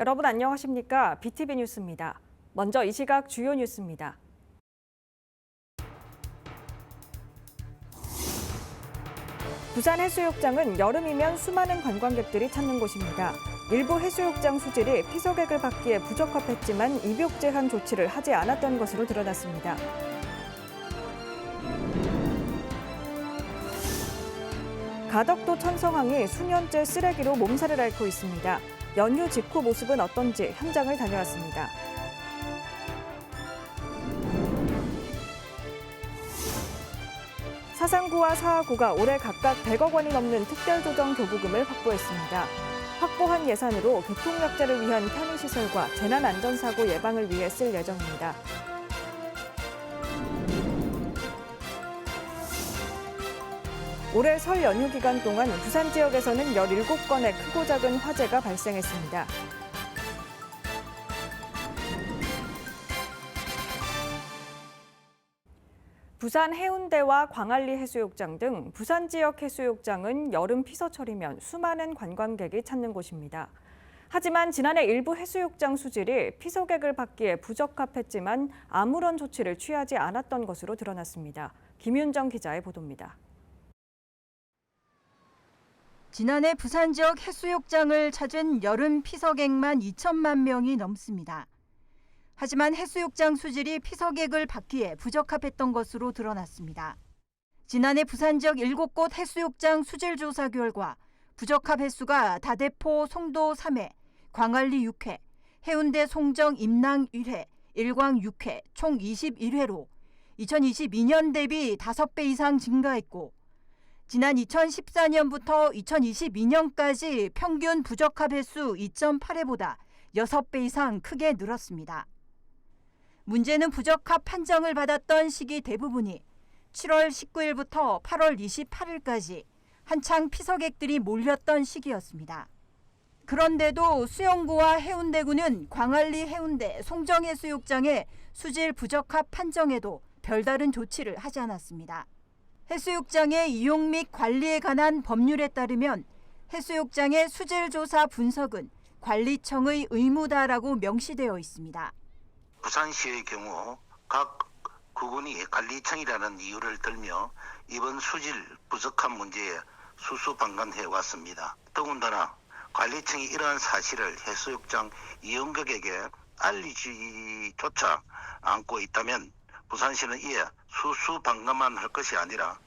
여러분 안녕하십니까? BTV 뉴스입니다. 먼저 이 시각 주요 뉴스입니다. 부산 해수욕장은 여름이면 수많은 관광객들이 찾는 곳입니다. 일부 해수욕장 수질이 피서객을 받기에 부적합했지만 입욕 제한 조치를 하지 않았던 것으로 드러났습니다. 가덕도 천성항이 수년째 쓰레기로 몸살을 앓고 있습니다. 연휴 직후 모습은 어떤지 현장을 다녀왔습니다. 사상구와 사하구가 올해 각각 100억 원이 넘는 특별조정 교부금을 확보했습니다. 확보한 예산으로 교통약자를 위한 편의시설과 재난안전사고 예방을 위해 쓸 예정입니다. 올해 설 연휴 기간 동안 부산 지역에서는 17건의 크고 작은 화재가 발생했습니다. 부산 해운대와 광안리 해수욕장 등 부산 지역 해수욕장은 여름 피서철이면 수많은 관광객이 찾는 곳입니다. 하지만 지난해 일부 해수욕장 수질이 피서객을 받기에 부적합했지만 아무런 조치를 취하지 않았던 것으로 드러났습니다. 김윤정 기자의 보도입니다. 지난해 부산 지역 해수욕장을 찾은 여름 피서객만 2천만 명이 넘습니다. 하지만 해수욕장 수질이 피서객을 받기에 부적합했던 것으로 드러났습니다. 지난해 부산 지역 7곳 해수욕장 수질 조사 결과 부적합 횟수가 다대포 송도 3회, 광안리 6회, 해운대 송정 임랑 1회, 일광 6회 총 21회로 2022년 대비 5배 이상 증가했고 지난 2014년부터 2022년까지 평균 부적합 횟수 2.8회보다 6배 이상 크게 늘었습니다. 문제는 부적합 판정을 받았던 시기 대부분이 7월 19일부터 8월 28일까지 한창 피서객들이 몰렸던 시기였습니다. 그런데도 수영구와 해운대구는 광안리 해운대 송정해수욕장의 수질 부적합 판정에도 별다른 조치를 하지 않았습니다. 해수욕장의 이용 및 관리에 관한 법률에 따르면 해수욕장의 수질 조사 분석은 관리청의 의무다라고 명시되어 있습니다. 부산시의 경우 각 구군이 관리청이라는 이유를 들며 이번 수질 부족한 문제에 수수방관해 왔습니다. 더군다나 관리청이 이러한 사실을 해수욕장 이용객에게 알리지조차 않고 있다면 부산시는 이에 수수방관만 할 것이 아니라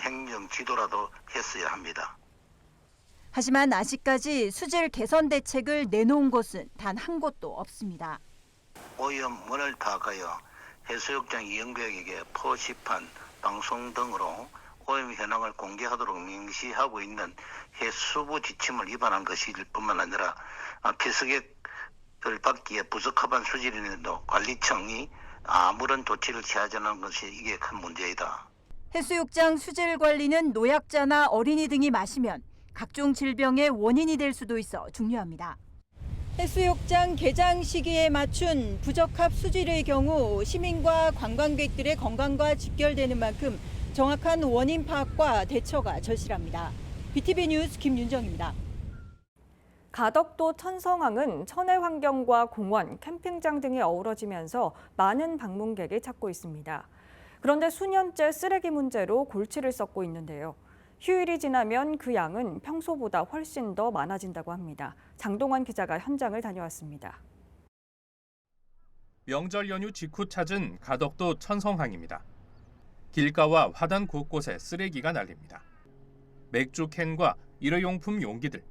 행정 지도라도 했어야 합니다. 하지만 아직까지 수질 개선 대책을 내놓은 곳은 단 한 곳도 없습니다. 오염물을 파악하여 해수욕장 이용객에게 포시판, 방송 등으로 오염 현황을 공개하도록 명시하고 있는 해수부 지침을 위반한 것일 뿐만 아니라 피서객을 받기에 부적합한 수질인데도 관리청이 아무런 조치를 취하지 않은 것이 이게 큰 문제이다. 해수욕장 수질 관리는 노약자나 어린이 등이 마시면 각종 질병의 원인이 될 수도 있어 중요합니다. 해수욕장 개장 시기에 맞춘 부적합 수질의 경우 시민과 관광객들의 건강과 직결되는 만큼 정확한 원인 파악과 대처가 절실합니다. BTV 뉴스 김윤정입니다. 가덕도 천성항은 천혜 환경과 공원, 캠핑장 등이 어우러지면서 많은 방문객이 찾고 있습니다. 그런데 수년째 쓰레기 문제로 골치를 썩고 있는데요. 휴일이 지나면 그 양은 평소보다 훨씬 더 많아진다고 합니다. 장동환 기자가 현장을 다녀왔습니다. 명절 연휴 직후 찾은 가덕도 천성항입니다. 길가와 화단 곳곳에 쓰레기가 날립니다. 맥주 캔과 일회용품 용기들,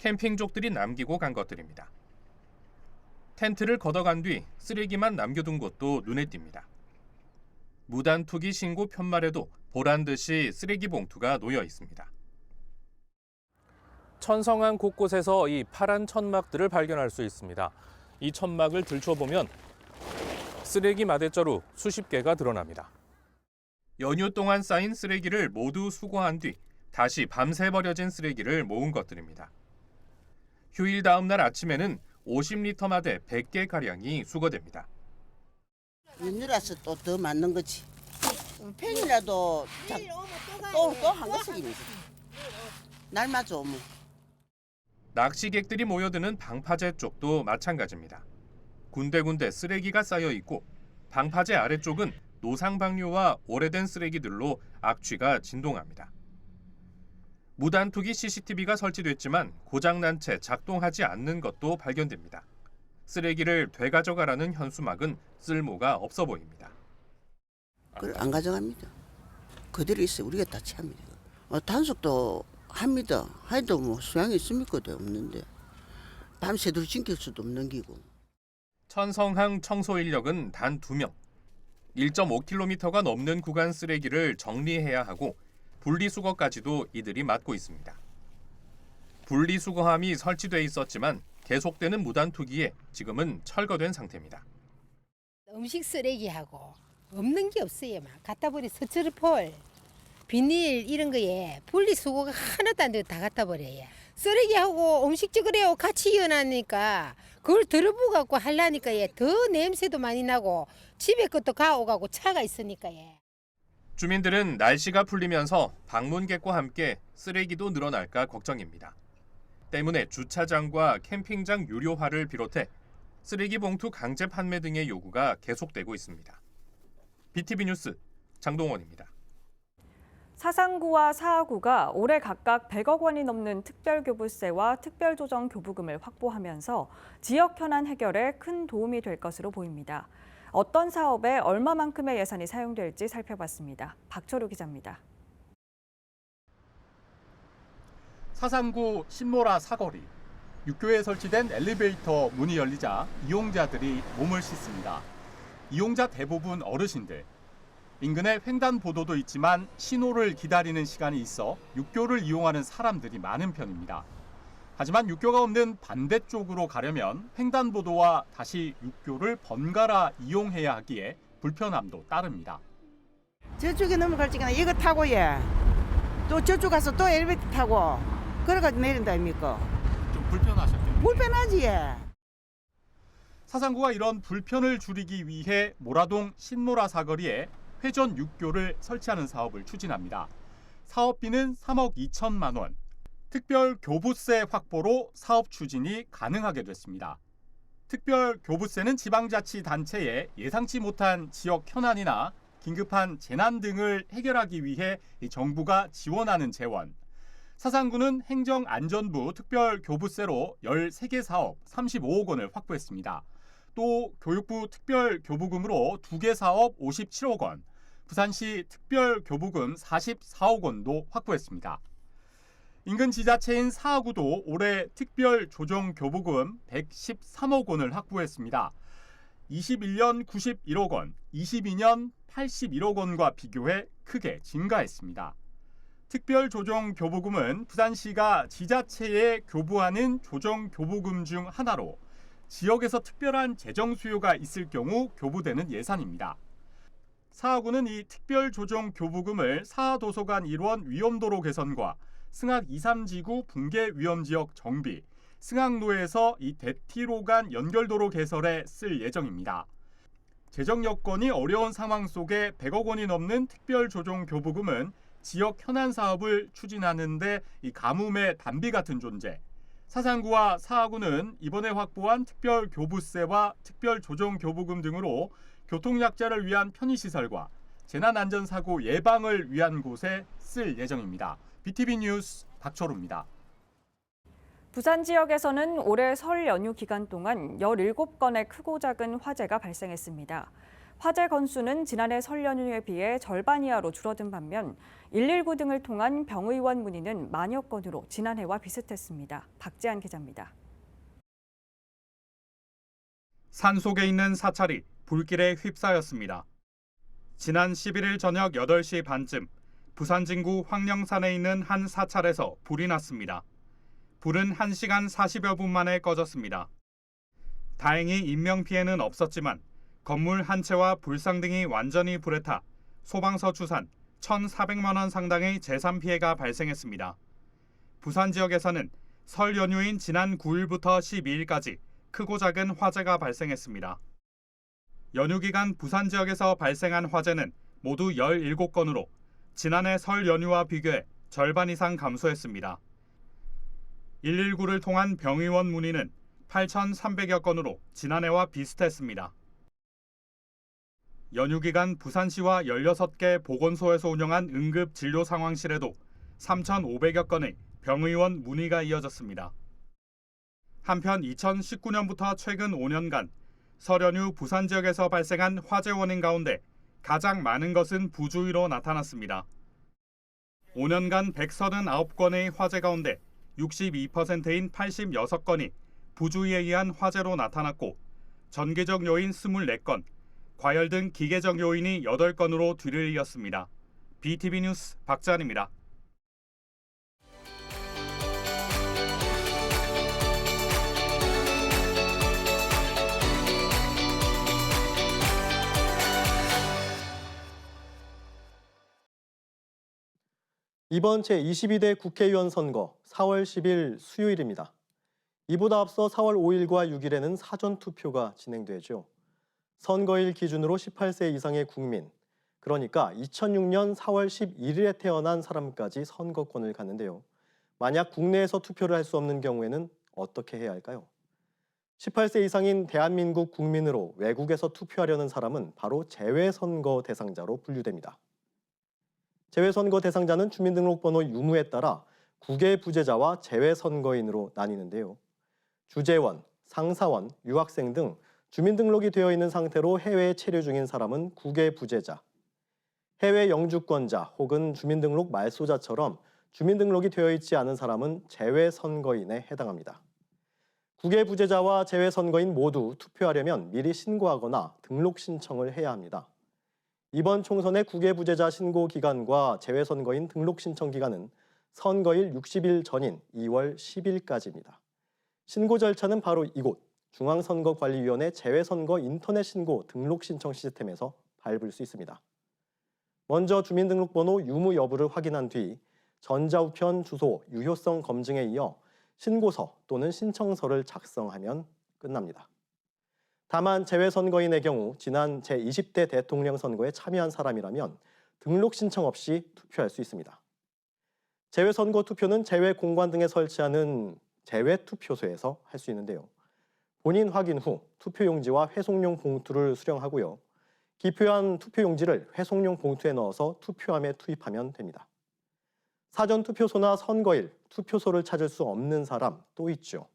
캠핑족들이 남기고 간 것들입니다. 텐트를 걷어간 뒤 쓰레기만 남겨둔 곳도 눈에 띕니다. 무단 투기 신고 편말에도 보란 듯이 쓰레기 봉투가 놓여 있습니다. 천성항 곳곳에서 이 파란 천막들을 발견할 수 있습니다. 이 천막을 들춰보면 쓰레기 마대자루 수십 개가 드러납니다. 연휴 동안 쌓인 쓰레기를 모두 수거한 뒤 다시 밤새 버려진 쓰레기를 모은 것들입니다. 휴일 다음 날 아침에는 50리터마다 100개 가량이 수거됩니다. 연휴라서 또 더 맞는 거지. 팬이라도 또또 한 것씩 있는 날마다 오면. 낚시객들이 모여드는 방파제 쪽도 마찬가지입니다. 군데군데 쓰레기가 쌓여 있고 방파제 아래쪽은 노상방류와 오래된 쓰레기들로 악취가 진동합니다. 무단투기 CCTV가 설치됐지만 고장난 채 작동하지 않는 것도 발견됩니다. 쓰레기를 되가져가라는 현수막은 쓸모가 없어 보입니다. 그걸 안 가져갑니다. 그대로 있어 우리가 다 채합니다. 어, 단속도 합니다. 해도 뭐 수양이 있습니까? 없는데 밤새도록 지킬 수도 없는 기고. 천성항 청소 인력은 단 2명. 1.5km가 넘는 구간 쓰레기를 정리해야 하고 분리수거까지도 이들이 맡고 있습니다. 분리수거함이 설치돼 있었지만 계속되는 무단 투기에 지금은 철거된 상태입니다. 음식 쓰레기하고 없는 게 없어요. 막 갖다 버려 스티로폴, 비닐 이런 거에 분리수거가 하나도 안 되고 다 갖다 버려요. 쓰레기하고 음식지 그래요 같이 이어놨으니까 그걸 들어보 갖고 하려니까 예, 더 냄새도 많이 나고 집에 것도 가오가고 차가 있으니까 예. 주민들은 날씨가 풀리면서 방문객과 함께 쓰레기도 늘어날까 걱정입니다. 때문에 주차장과 캠핑장 유료화를 비롯해 쓰레기 봉투 강제 판매 등의 요구가 계속되고 있습니다. BTV 뉴스 장동원입니다. 사상구와 사하구가 올해 각각 100억 원이 넘는 특별교부세와 특별조정 교부금을 확보하면서 지역 현안 해결에 큰 도움이 될 것으로 보입니다. 어떤 사업에 얼마만큼의 예산이 사용될지 살펴봤습니다. 박철우 기자입니다. 사상구 신모라 사거리 육교에 설치된 엘리베이터 문이 열리자 이용자들이 몸을 씻습니다. 이용자 대부분 어르신들. 인근에 횡단보도도 있지만 신호를 기다리는 시간이 있어 육교를 이용하는 사람들이 많은 편입니다. 하지만 육교가 없는 반대쪽으로 가려면 횡단보도와 다시 육교를 번갈아 이용해야 하기에 불편함도 따릅니다. 저쪽에 넘어갈 적에는 이거 타고 예. 또 저쪽 가서 또 엘리베이터 타고 그래가지고 내린다 아닙니까? 좀 불편하셨겠네요. 불편하지 예. 사상구가 이런 불편을 줄이기 위해 모라동 신모라 사거리에 회전 육교를 설치하는 사업을 추진합니다. 사업비는 3억 2천만 원. 특별 교부세 확보로 사업 추진이 가능하게 됐습니다. 특별 교부세는 지방자치단체에 예상치 못한 지역 현안이나 긴급한 재난 등을 해결하기 위해 이 정부가 지원하는 재원. 사상구는 행정안전부 특별 교부세로 13개 사업 35억 원을 확보했습니다. 또 교육부 특별 교부금으로 2개 사업 57억 원, 부산시 특별 교부금 44억 원도 확보했습니다. 인근 지자체인 사하구도 올해 특별 조정 교부금 113억 원을 확보했습니다. 21년 91억 원, 22년 81억 원과 비교해 크게 증가했습니다. 특별 조정 교부금은 부산시가 지자체에 교부하는 조정 교부금 중 하나로 지역에서 특별한 재정 수요가 있을 경우 교부되는 예산입니다. 사하구는 이 특별 조정 교부금을 사하도서관 일원 위험도로 개선과 승학 2, 3지구 붕괴 위험 지역 정비, 승학로에서 이 대티로 간 연결도로 개설에 쓸 예정입니다. 재정 여건이 어려운 상황 속에 100억 원이 넘는 특별 조정 교부금은 지역 현안 사업을 추진하는데 이 가뭄의 단비 같은 존재. 사상구와 사하구는 이번에 확보한 특별 교부세와 특별 조정 교부금 등으로 교통 약자를 위한 편의 시설과 재난 안전 사고 예방을 위한 곳에 쓸 예정입니다. BTV 뉴스 박철우입니다. 부산 지역에서는 올해 설 연휴 기간 동안 17건의 크고 작은 화재가 발생했습니다. 화재 건수는 지난해 설 연휴에 비해 절반 이하로 줄어든 반면 119 등을 통한 병의원 문의는 만여 건으로 지난해와 비슷했습니다. 박지한 기자입니다. 산 속에 있는 사찰이 불길에 휩싸였습니다. 지난 11일 저녁 8시 반쯤 부산 진구 황령산에 있는 한 사찰에서 불이 났습니다. 불은 1시간 40여 분 만에 꺼졌습니다. 다행히 인명 피해는 없었지만 건물 한 채와 불상 등이 완전히 불에 타 소방서 추산 1,400만 원 상당의 재산 피해가 발생했습니다. 부산 지역에서는 설 연휴인 지난 9일부터 12일까지 크고 작은 화재가 발생했습니다. 연휴 기간 부산 지역에서 발생한 화재는 모두 17건으로 지난해 설 연휴와 비교해 절반 이상 감소했습니다. 119를 통한 병의원 문의는 8,300여 건으로 지난해와 비슷했습니다. 연휴 기간 부산시와 16개 보건소에서 운영한 응급 진료 상황실에도 3,500여 건의 병의원 문의가 이어졌습니다. 한편 2019년부터 최근 5년간 설 연휴 부산 지역에서 발생한 화재 원인 가운데 가장 많은 것은 부주의로 나타났습니다. 5년간 139건의 화재 가운데 62%인 86건이 부주의에 의한 화재로 나타났고 전기적 요인 24건, 과열 등 기계적 요인이 8건으로 뒤를 이었습니다. BTV 뉴스 박찬입니다. 이번 제22대 국회의원 선거 4월 10일 수요일입니다. 이보다 앞서 4월 5일과 6일에는 사전 투표가 진행되죠. 선거일 기준으로 18세 이상의 국민, 그러니까 2006년 4월 11일에 태어난 사람까지 선거권을 갖는데요. 만약 국내에서 투표를 할 수 없는 경우에는 어떻게 해야 할까요? 18세 이상인 대한민국 국민으로 외국에서 투표하려는 사람은 바로 재외선거 대상자로 분류됩니다. 재외선거 대상자는 주민등록번호 유무에 따라 국외 부재자와 재외선거인으로 나뉘는데요. 주재원, 상사원, 유학생 등 주민등록이 되어 있는 상태로 해외에 체류 중인 사람은 국외 부재자, 해외 영주권자 혹은 주민등록 말소자처럼 주민등록이 되어 있지 않은 사람은 재외선거인에 해당합니다. 국외 부재자와 재외선거인 모두 투표하려면 미리 신고하거나 등록 신청을 해야 합니다. 이번 총선의 국외 부재자 신고 기간과 재외선거인 등록 신청 기간은 선거일 60일 전인 2월 10일까지입니다. 신고 절차는 바로 이곳 중앙선거관리위원회 재외선거 인터넷 신고 등록 신청 시스템에서 밟을 수 있습니다. 먼저 주민등록번호 유무 여부를 확인한 뒤 전자우편 주소 유효성 검증에 이어 신고서 또는 신청서를 작성하면 끝납니다. 다만 재외선거인의 경우 지난 제20대 대통령 선거에 참여한 사람이라면 등록 신청 없이 투표할 수 있습니다. 재외선거 투표는 재외공관 등에 설치하는 재외투표소에서 할 수 있는데요. 본인 확인 후 투표용지와 회송용 봉투를 수령하고요. 기표한 투표용지를 회송용 봉투에 넣어서 투표함에 투입하면 됩니다. 사전 투표소나 선거일 투표소를 찾을 수 없는 사람 또 있죠.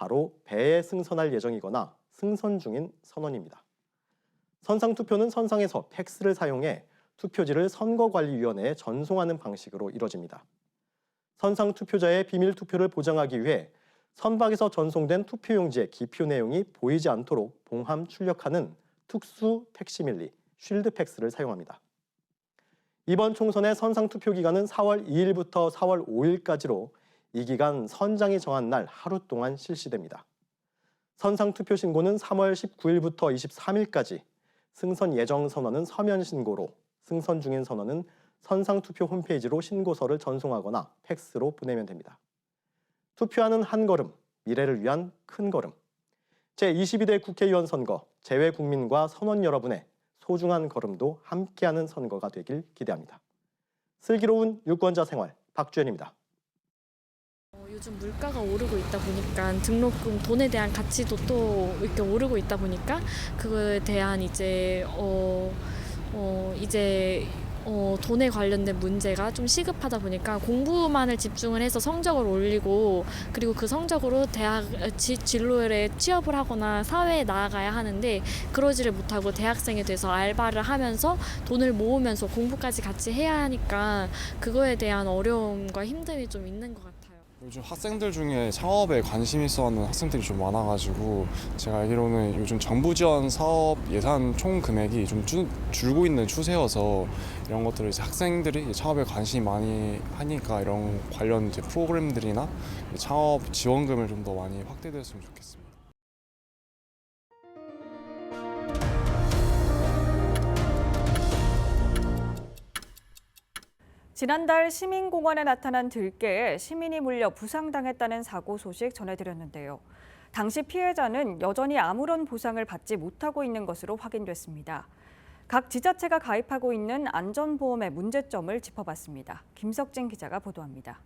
바로 배에 승선할 예정이거나 승선 중인 선원입니다. 선상 투표는 선상에서 팩스를 사용해 투표지를 선거관리위원회에 전송하는 방식으로 이뤄집니다. 선상 투표자의 비밀 투표를 보장하기 위해 선박에서 전송된 투표용지의 기표 내용이 보이지 않도록 봉함 출력하는 특수 팩시밀리 쉴드 팩스를 사용합니다. 이번 총선의 선상 투표 기간은 4월 2일부터 4월 5일까지로 이 기간 선장이 정한 날 하루 동안 실시됩니다. 선상 투표 신고는 3월 19일부터 23일까지, 승선 예정 선언은 서면 신고로, 승선 중인 선언은 선상 투표 홈페이지로 신고서를 전송하거나 팩스로 보내면 됩니다. 투표하는 한 걸음, 미래를 위한 큰 걸음. 제22대 국회의원 선거, 재외 국민과 선원 여러분의 소중한 걸음도 함께하는 선거가 되길 기대합니다. 슬기로운 유권자 생활 박주연입니다. 어, 요즘 물가가 오르고 있다 보니까 등록금 돈에 대한 가치도 또 이렇게 오르고 있다 보니까 그거에 대한 이제 어, 어 이제 어, 돈에 관련된 문제가 좀 시급하다 보니까 공부만을 집중을 해서 성적을 올리고 그리고 그 성적으로 대학 지, 진로에 취업을 하거나 사회에 나아가야 하는데 그러지를 못하고 대학생이 돼서 알바를 하면서 돈을 모으면서 공부까지 같이 해야 하니까 그거에 대한 어려움과 힘듦이 좀 있는 것 같아요. 요즘 학생들 중에 창업에 관심 있어 하는 학생들이 좀 많아가지고 제가 알기로는 요즘 정부 지원 사업 예산 총 금액이 좀 줄, 줄고 있는 추세여서 이런 것들을 이제 학생들이 창업에 관심이 많이 하니까 이런 관련 이제 프로그램들이나 창업 지원금을 좀 더 많이 확대됐으면 좋겠습니다. 지난달 시민공원에 나타난 들개에 시민이 물려 부상당했다는 사고 소식 전해드렸는데요. 당시 피해자는 여전히 아무런 보상을 받지 못하고 있는 것으로 확인됐습니다. 각 지자체가 가입하고 있는 안전보험의 문제점을 짚어봤습니다. 김석진 기자가 보도합니다.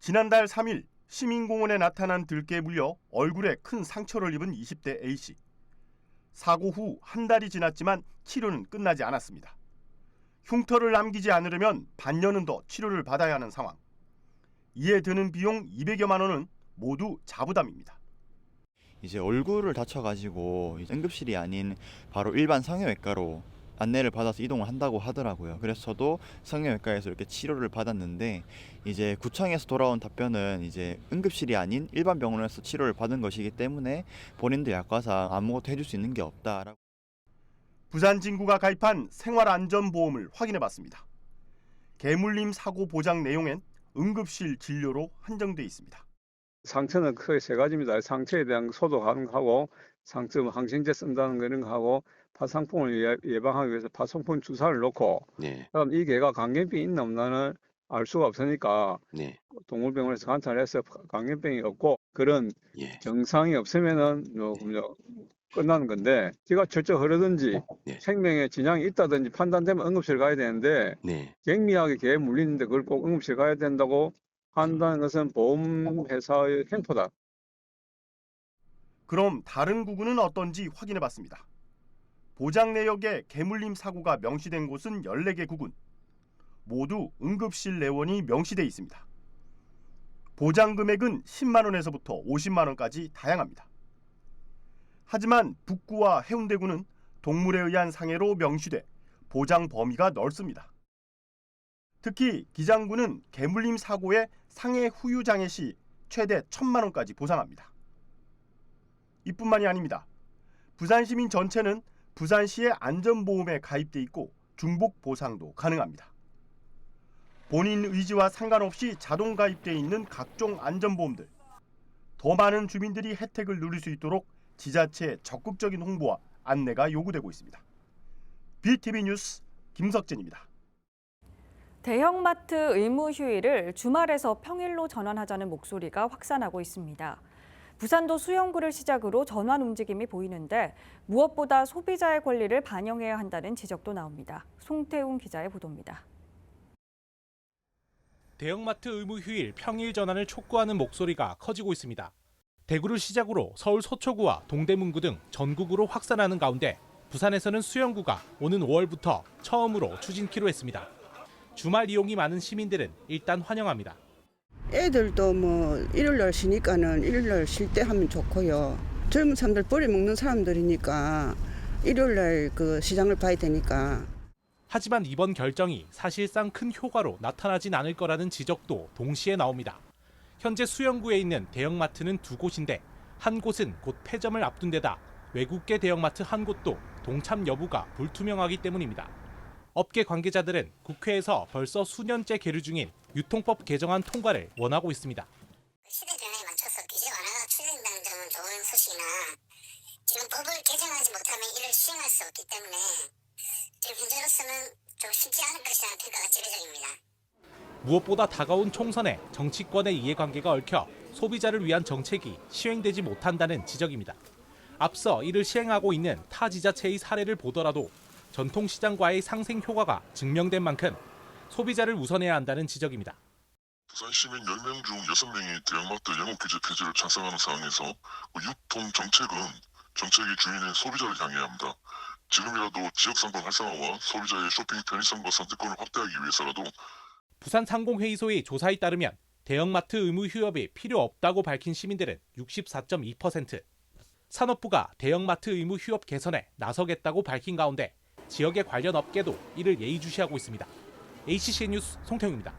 지난달 3일 시민공원에 나타난 들개에 물려 얼굴에 큰 상처를 입은 20대 A씨. 사고 후 한 달이 지났지만 치료는 끝나지 않았습니다. 흉터를 남기지 않으려면 반년은 더 치료를 받아야 하는 상황. 이에 드는 비용 200여만 원은 모두 자부담입니다. 이제 얼굴을 다쳐가지고 응급실이 아닌 바로 일반 성형외과로 안내를 받아서 이동을 한다고 하더라고요. 그래서 저도 성형외과에서 이렇게 치료를 받았는데 이제 구청에서 돌아온 답변은 이제 응급실이 아닌 일반 병원에서 치료를 받은 것이기 때문에 본인들 약과상 아무것도 해줄 수 있는 게 없다라고. 부산 진구가 가입한 생활안전보험을 확인해봤습니다. 개물림 사고 보장 내용엔 응급실 진료로 한정돼 있습니다. 상처는 크게 세 가지입니다. 상처에 대한 소독하고 상처 항생제 쓴다는 거 이런 거 하고 파상풍을 예- 예방하기 위해서 파상풍 주사를 놓고 네, 그럼 이 개가 감염병이 있나 없나는 알 수가 없으니까 네, 동물병원에서 관찰해서 감염병이 없고 그런 예, 증상이 없으면은 요- 요 끝나는 건데 기가 철저 흐르든지 네. 생명에 진양이 있다든지 판단되면 응급실 가야 되는데 네. 경미하게 개에 물리는데 그걸 꼭 응급실 가야 된다고 한다는 것은 보험회사의 횡포다. 그럼 다른 구구는 어떤지 확인해 봤습니다. 보장 내역에 개물림 사고가 명시된 곳은 14개 구군. 모두 응급실 내원이 명시돼 있습니다. 보장 금액은 10만 원에서부터 50만 원까지 다양합니다. 하지만 북구와 해운대구는 동물에 의한 상해로 명시돼 보장 범위가 넓습니다. 특히 기장구는 개물림 사고의 상해 후유 장애 시 최대 1천만 원까지 보상합니다. 이뿐만이 아닙니다. 부산 시민 전체는 부산시의 안전보험에 가입돼 있고 중복 보상도 가능합니다. 본인 의지와 상관없이 자동 가입돼 있는 각종 안전보험들. 더 많은 주민들이 혜택을 누릴 수 있도록 지자체의 적극적인 홍보와 안내가 요구되고 있습니다. BTV 뉴스 김석진입니다. 대형마트 의무 휴일을 주말에서 평일로 전환하자는 목소리가 확산하고 있습니다. 부산도 수영구를 시작으로 전환 움직임이 보이는데 무엇보다 소비자의 권리를 반영해야 한다는 지적도 나옵니다. 송태웅 기자의 보도입니다. 대형마트 의무 휴일 평일 전환을 촉구하는 목소리가 커지고 있습니다. 대구를 시작으로 서울 서초구와 동대문구 등 전국으로 확산하는 가운데 부산에서는 수영구가 오는 5월부터 처음으로 추진키로 했습니다. 주말 이용이 많은 시민들은 일단 환영합니다. 애들도 뭐 일요일 날 쉬니까는 일요일 날 쉴 때 하면 좋고요. 젊은 사람들 버리 먹는 사람들이니까 일요일 날 그 시장을 봐야 되니까 하지만 이번 결정이 사실상 큰 효과로 나타나진 않을 거라는 지적도 동시에 나옵니다. 현재 수영구에 있는 대형마트는 두 곳인데 한 곳은 곧 폐점을 앞둔 데다 외국계 대형마트 한 곳도 동참 여부가 불투명하기 때문입니다. 업계 관계자들은 국회에서 벌써 수년째 계류 중인 유통법 개정안 통과를 원하고 있습니다. 시대 변화에 맞춰서 규제 완화가 추진된다는 점은 좋은 소식이나 지금 법을 개정하지 못하면 이를 시행할 수 없기 때문에 지금 현재로서는 좀 쉽지 않을 것이라는 평가가 지배적입니다. 무엇보다 다가온 총선에 정치권의 이해관계가 얽혀 소비자를 위한 정책이 시행되지 못한다는 지적입니다. 앞서 이를 시행하고 있는 타 지자체의 사례를 보더라도 전통시장과의 상생 효과가 증명된 만큼 소비자를 우선해야 한다는 지적입니다. 부산 시민 10명 중 6명이 대형마트 영업 규제 폐지를 찬성하는 상황에서 그 유통 정책은 정책의 주인인 소비자를 향해야 합니다. 지금이라도 지역 상권 활성화와 소비자의 쇼핑 편의성과 선택권을 확대하기 위해서라도 부산 상공회의소의 조사에 따르면 대형마트 의무 휴업이 필요 없다고 밝힌 시민들은 64.2%, 산업부가 대형마트 의무 휴업 개선에 나서겠다고 밝힌 가운데 지역의 관련 업계도 이를 예의주시하고 있습니다. ACC 뉴스 송태웅입니다.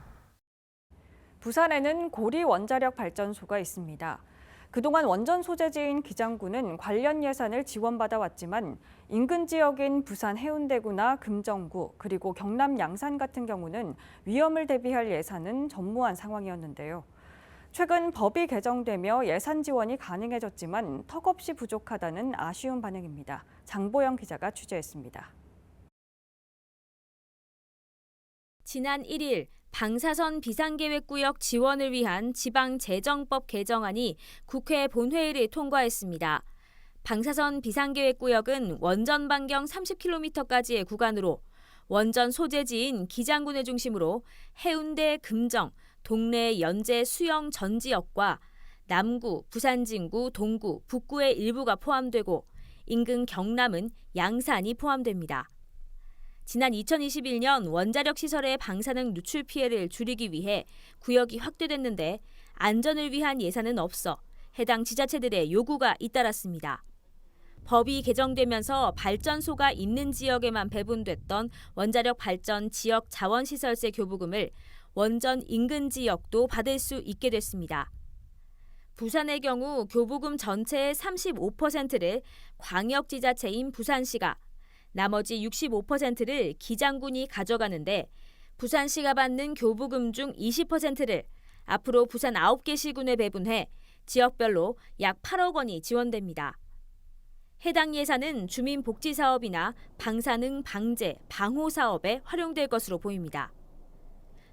부산에는 고리 원자력 발전소가 있습니다. 그동안 원전 소재지인 기장구는 관련 예산을 지원받아 왔지만 인근 지역인 부산 해운대구나 금정구 그리고 경남 양산 같은 경우는 위험을 대비할 예산은 전무한 상황이었는데요. 최근 법이 개정되며 예산 지원이 가능해졌지만 턱없이 부족하다는 아쉬운 반응입니다. 장보영 기자가 취재했습니다. 지난 1일 방사선 비상계획구역 지원을 위한 지방재정법 개정안이 국회 본회의를 통과했습니다. 방사선 비상계획구역은 원전 반경 30km까지의 구간으로 원전 소재지인 기장군을 중심으로 해운대, 금정, 동래 연제 수영 전 지역과 남구, 부산 진구, 동구, 북구의 일부가 포함되고 인근 경남은 양산이 포함됩니다. 지난 2021년 원자력 시설의 방사능 누출 피해를 줄이기 위해 구역이 확대됐는데 안전을 위한 예산은 없어 해당 지자체들의 요구가 잇따랐습니다. 법이 개정되면서 발전소가 있는 지역에만 배분됐던 원자력 발전 지역 자원시설세 교부금을 원전 인근 지역도 받을 수 있게 됐습니다. 부산의 경우 교부금 전체의 35%를 광역지자체인 부산시가 나머지 65%를 기장군이 가져가는데 부산시가 받는 교부금 중 20%를 앞으로 부산 9개 시군에 배분해 지역별로 약 8억 원이 지원됩니다. 해당 예산은 주민복지 사업이나 방사능 방제, 방호 사업에 활용될 것으로 보입니다.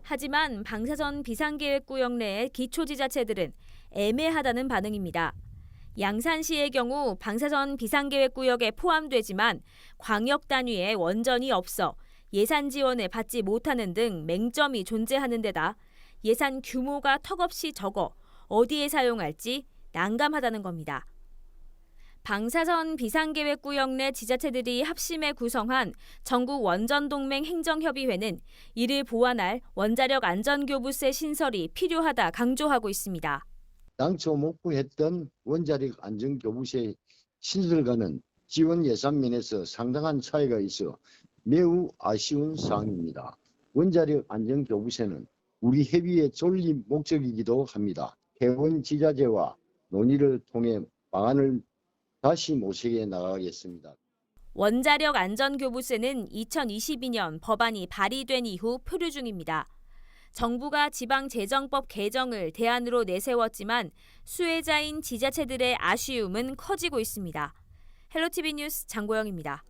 하지만 방사선 비상계획구역 내의 기초지자체들은 애매하다는 반응입니다. 양산시의 경우 방사선 비상계획구역에 포함되지만 광역 단위의 원전이 없어 예산 지원을 받지 못하는 등 맹점이 존재하는 데다 예산 규모가 턱없이 적어 어디에 사용할지 난감하다는 겁니다. 방사선 비상계획구역 내 지자체들이 합심해 구성한 전국 원전동맹 행정협의회는 이를 보완할 원자력 안전교부세 신설이 필요하다 강조하고 있습니다. 당초 목표했던 원자력 안전교부세 신설과는 지원 예산 면에서 상당한 차이가 있어 매우 아쉬운 사항입니다. 원자력 안전교부세는 우리 협의의 존립 목적이기도 합니다. 회원 지자체와 논의를 통해 방안을 다시 모색해 나가겠습니다. 원자력 안전교부세는 2022년 법안이 발의된 이후 표류 중입니다. 정부가 지방재정법 개정을 대안으로 내세웠지만 수혜자인 지자체들의 아쉬움은 커지고 있습니다. 헬로티비 뉴스 장고영입니다.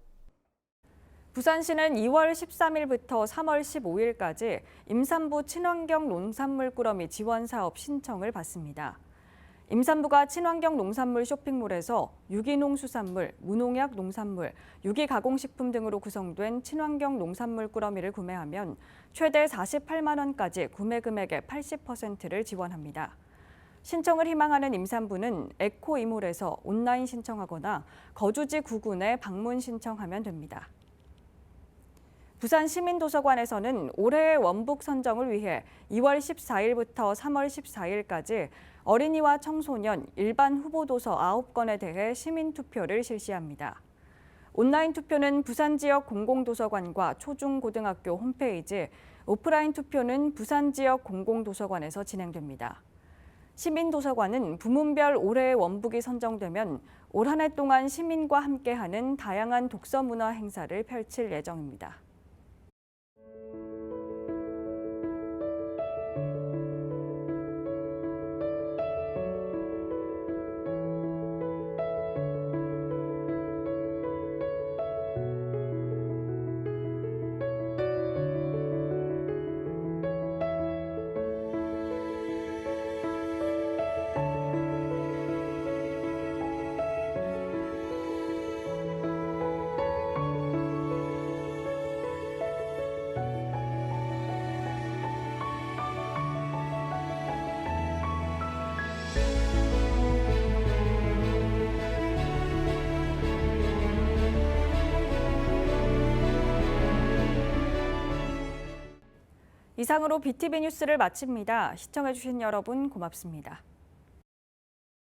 부산시는 2월 13일부터 3월 15일까지 임산부 친환경 농산물 꾸러미 지원 사업 신청을 받습니다. 임산부가 친환경 농산물 쇼핑몰에서 유기농 수산물, 무농약 농산물, 유기가공식품 등으로 구성된 친환경 농산물 꾸러미를 구매하면 최대 48만 원까지 구매 금액의 80%를 지원합니다. 신청을 희망하는 임산부는 에코 이몰에서 온라인 신청하거나 거주지 구군에 방문 신청하면 됩니다. 부산 시민도서관에서는 올해의 원북 선정을 위해 2월 14일부터 3월 14일까지 어린이와 청소년 일반 후보 도서 9건에 대해 시민 투표를 실시합니다. 온라인 투표는 부산 지역 공공도서관과 초중고등학교 홈페이지, 오프라인 투표는 부산 지역 공공도서관에서 진행됩니다. 시민도서관은 부문별 올해의 원북이 선정되면 올 한 해 동안 시민과 함께하는 다양한 독서 문화 행사를 펼칠 예정입니다. 이상으로 BTV 뉴스를 마칩니다. 시청해주신 여러분 고맙습니다.